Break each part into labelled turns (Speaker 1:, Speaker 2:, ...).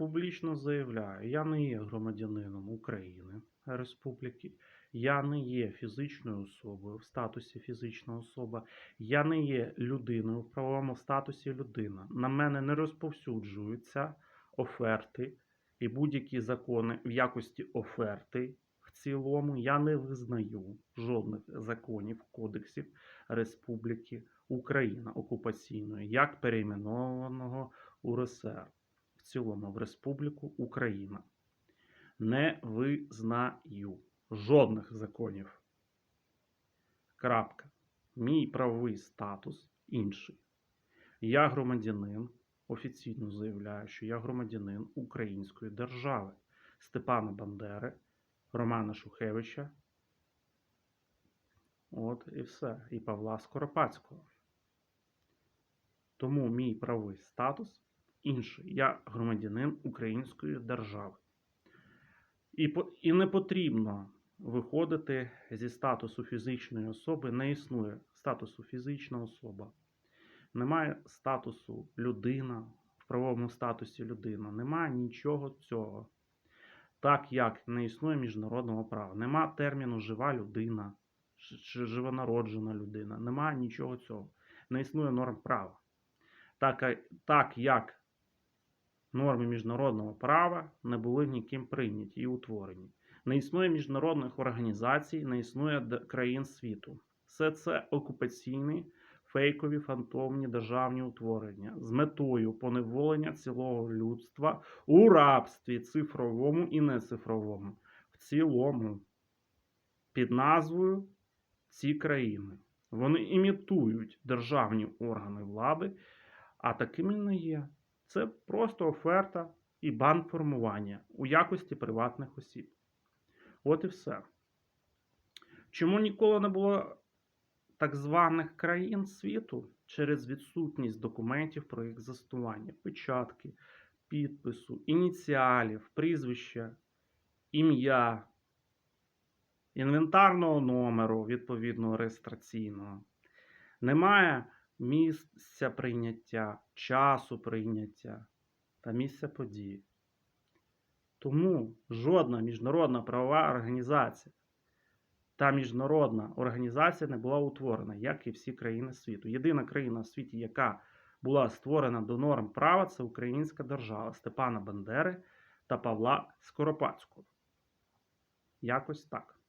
Speaker 1: публічно заявляю, я не є громадянином України Республіки, я не є фізичною особою в статусі фізична особа, я не є людиною в правовому статусі людина. На мене не розповсюджуються оферти і будь-які закони в якості оферти. В цілому я не визнаю жодних законів, кодексів Республіки Україна окупаційної, як перейменованого УРСР в цілому в Республіку Україна. Не визнаю жодних законів. Крапка. Мій правовий статус інший. Я громадянин, офіційно заявляю, що я громадянин Української держави Степана Бандери, Романа Шухевича. От і все. І Павла Скоропадського. Тому мій правовий статус інший. Я громадянин Української держави. І, і не потрібно виходити зі статусу фізичної особи. Не існує статусу фізична особа. Немає статусу людина в правовому статусі людина. Немає нічого цього. Так як не існує міжнародного права. Нема терміну жива людина чи живонароджена людина. Немає нічого цього. Не існує норм права. Так, так як норми міжнародного права не були ніким прийняті і утворені. Не існує міжнародних організацій, не існує країн світу. Все це окупаційні, фейкові, фантомні державні утворення з метою поневолення цілого людства у рабстві цифровому і нецифровому. В цілому, під назвою ці країни. Вони імітують державні органи влади, а такими не є. Це просто оферта і бандформування у якості приватних осіб. От і все. Чому ніколи не було так званих країн світу через відсутність документів про їх заснування, печатки, підпису, ініціалів, прізвища, ім'я, інвентарного номеру відповідного реєстраційного. Немає місця прийняття, часу прийняття та місця події. Тому жодна міжнародна правова організація та міжнародна організація не була утворена, як і всі країни світу. Єдина країна в світі, яка була створена до норм права, це Українська держава Степана Бандери та Павла Скоропадського. Якось так.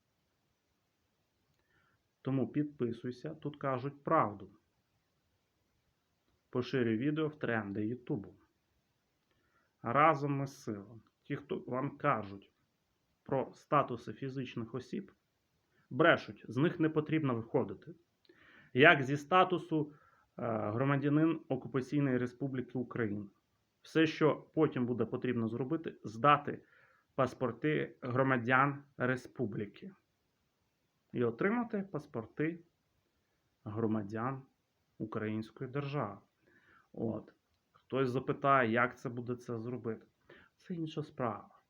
Speaker 1: Тому підписуйся, тут кажуть правду. Поширюй відео в тренди Ютубу. Разом ми сила. Ті, хто вам кажуть про статуси фізичних осіб, брешуть, з них не потрібно виходити. Як зі статусу е, громадянин Окупаційної Республіки Україна. Все, що потім буде потрібно зробити, здати паспорти громадян республіки і отримати паспорти громадян Української держави. От. Хтось запитає, як це буде це зробити. Це інша справа.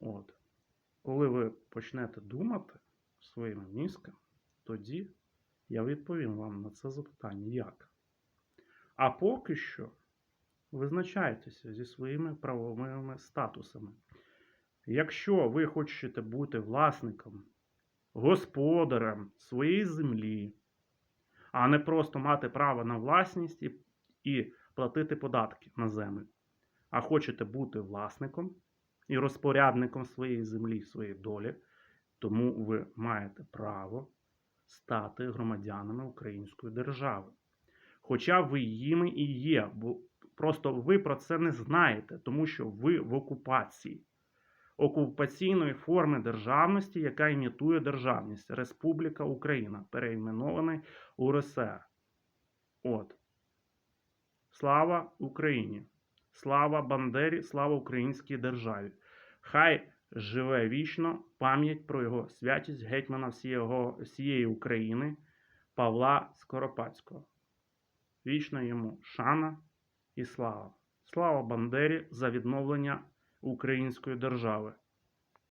Speaker 1: От. Коли ви почнете думати своїми мізками, тоді я відповім вам на це запитання як. А поки що визначайтеся зі своїми правовими статусами. Якщо ви хочете бути власником, господарем своєї землі, а не просто мати право на власність і, і платити податки на землю, а хочете бути власником і розпорядником своєї землі, своєї долі, тому ви маєте право стати громадянами Української держави. Хоча ви їми і є, бо просто ви про це не знаєте, тому що ви в окупації окупаційної форми державності, яка імітує державність Республіка Україна, перейменований УРСР. От. Слава Україні! Слава Бандері, слава українській державі! Хай живе вічно пам'ять про його святість гетьмана всієго, всієї України Павла Скоропадського. Вічна йому шана і слава! Слава Бандері за відновлення української держави!